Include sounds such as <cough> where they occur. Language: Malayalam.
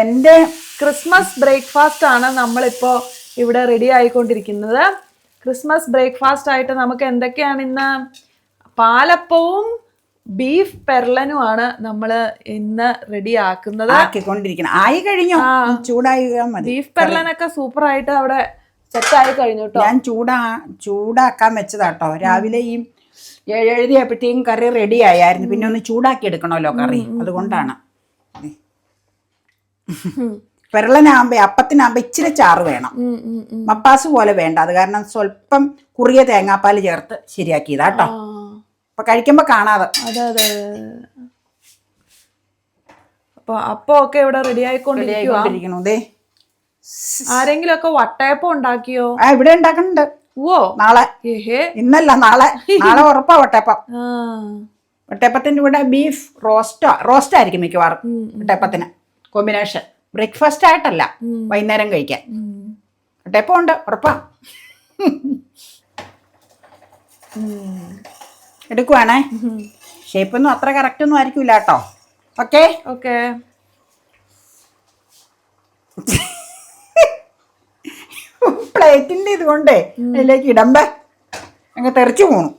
എന്റെ ക്രിസ്മസ് ബ്രേക്ക്ഫാസ്റ്റ് ആണ് നമ്മളിപ്പോ ഇവിടെ റെഡി ആയിക്കൊണ്ടിരിക്കുന്നത്. ക്രിസ്മസ് ബ്രേക്ക്ഫാസ്റ്റ് ആയിട്ട് നമുക്ക് എന്തൊക്കെയാണ് ഇന്ന്? പാലപ്പവും ബീഫ് പെർലനും ആണ് നമ്മൾ ഇന്ന് റെഡി ആക്കുന്നത്. ആക്കിക്കൊണ്ടിരിക്കണം. ആയി കഴിഞ്ഞു? ചൂടായി ബീഫ് പെർലനൊക്കെ സൂപ്പർ ആയിട്ട് അവിടെ സെറ്റ് ആയി കഴിഞ്ഞു കേട്ടോ ഞാൻ ചൂടാ ചൂടാക്കാൻ വെച്ചതാട്ടോ. രാവിലെ ഈ ഏഴെഴുതിയപ്പോഴത്തേക്കും കറി റെഡി ആയായിരുന്നു. പിന്നെ ഒന്ന് ചൂടാക്കി എടുക്കണമല്ലോ കറി അതുകൊണ്ടാണ്. പെരളനാകുമ്പോ <laughs> അപ്പത്തിനാകുമ്പോ ഇച്ചിരി ചാറ് വേണം. മപ്പാസ് പോലെ വേണ്ട. അത് കാരണം സ്വല്പം കുറിയ തേങ്ങാപ്പാൽ ചേർത്ത് ശരിയാക്കിയതാ കേട്ടോ. അപ്പൊ കഴിക്കുമ്പോ കാണാതെ. അപ്പൊ അപ്പൊ ഒക്കെ ഇവിടെ റെഡി ദേ. ആരെങ്കിലും ഒക്കെ വട്ടയപ്പം ഉണ്ടാക്കിയോ? ആ ഇവിടെ ഉണ്ടാക്കുന്നുണ്ട്. ഓ നാളെ. ഇന്നല്ല നാളെ. നാളെ <laughs> ഉറപ്പാ വട്ടയപ്പം. ആ വട്ടയപ്പത്തിന്റെ കൂടെ ബീഫ് റോസ്റ്റോ റോസ്റ്റ് ആയിരിക്കും മിക്കവാറും വട്ടയപ്പത്തിന് കോമ്പിനേഷൻ ബ്രേക്ക്ഫാസ്റ്റ് ആയിട്ടല്ല വൈകുന്നേരം കഴിക്കാൻ. വട്ടയപ്പം ഉണ്ട് ഉറപ്പാ. എടുക്കുവാണേ. ഷേപ്പൊന്നും അത്ര കറക്റ്റ് ഒന്നും ആയിരിക്കില്ല കേട്ടോ. ഓക്കെ ഓക്കെ പ്ലേറ്റിന്റെ ഇതുകൊണ്ടേ അതിലേക്ക് ഇടമ്പേ. അങ്ങ് തെറിച്ചു പോണു.